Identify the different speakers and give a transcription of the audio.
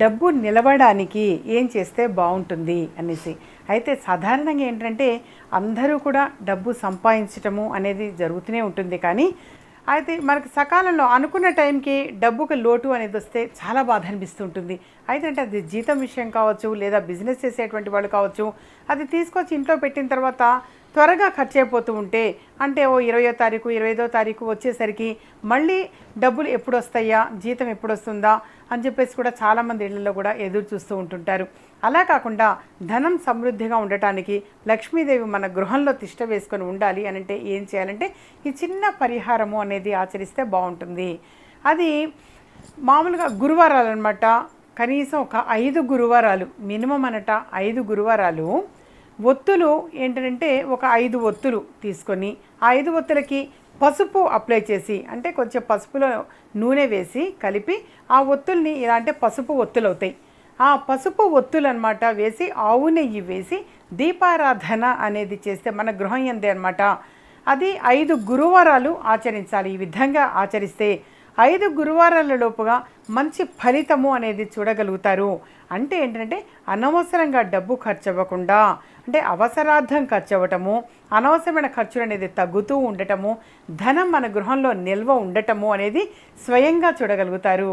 Speaker 1: డబ్బు నిలవడానికి ఏం చేస్తే బాగుంటుంది అనేసి. అయితే సాధారణంగా ఏంటంటే అందరూ కూడా డబ్బు సంపాదించటము అనేది జరుగుతూనే ఉంటుంది. కానీ అయితే మనకు సకాలంలో అనుకున్న టైంకి డబ్బుకు లోటు అనేది వస్తే చాలా బాధ అనిపిస్తుంటుంది. అయితే అంటే అది జీతం విషయం కావచ్చు లేదా బిజినెస్ చేసేటువంటి వాళ్ళు కావచ్చు అది తీసుకొచ్చి ఇంట్లో పెట్టిన తర్వాత త్వరగా ఖర్చు అయిపోతూ ఉంటే అంటే ఓ ఇరవయో తారీఖు ఇరవై ఐదో తారీఖు వచ్చేసరికి మళ్ళీ డబ్బులు ఎప్పుడు వస్తాయా జీతం ఎప్పుడు వస్తుందా అని చెప్పేసి కూడా చాలామంది ఇళ్ళలో కూడా ఎదురు చూస్తూ ఉంటుంటారు. అలా కాకుండా ధనం సమృద్ధిగా ఉండటానికి లక్ష్మీదేవి మన గృహంలో తిష్ట వేసుకొని ఉండాలి అని అంటే ఏం చేయాలంటే ఈ చిన్న పరిహారము అనేది ఆచరిస్తే బాగుంటుంది. అది మామూలుగా గురువారాలు అనమాట కనీసం ఒక ఐదు గురువారాలు మినిమం అనట ఐదు గురువారాలు ఒత్తులు ఏంటంటే ఒక ఐదు ఒత్తులు తీసుకొని ఆ ఐదు ఒత్తులకి పసుపు అప్లై చేసి అంటే కొంచెం పసుపులో నూనె వేసి కలిపి ఆ ఒత్తుల్ని ఇలా అంటే పసుపు ఒత్తులు అవుతాయి ఆ పసుపు ఒత్తులు అనమాట వేసి ఆవు నెయ్యి వేసి దీపారాధన అనేది చేస్తే మన గృహం ఎందే అనమాట అది ఐదు గురువారాలు ఆచరించాలి. ఈ విధంగా ఆచరిస్తే ఐదు గురువారాల లోపుగా మంచి ఫలితము అనేది చూడగలుగుతారు. అంటే ఏంటంటే అనవసరంగా డబ్బు ఖర్చు అవ్వకుండా అంటే అవసరార్థం ఖర్చు అవ్వటము అనవసరమైన ఖర్చులు అనేది తగ్గుతూ ఉండటము ధనం మన గృహంలో నిల్వ ఉండటము అనేది స్వయంగా చూడగలుగుతారు.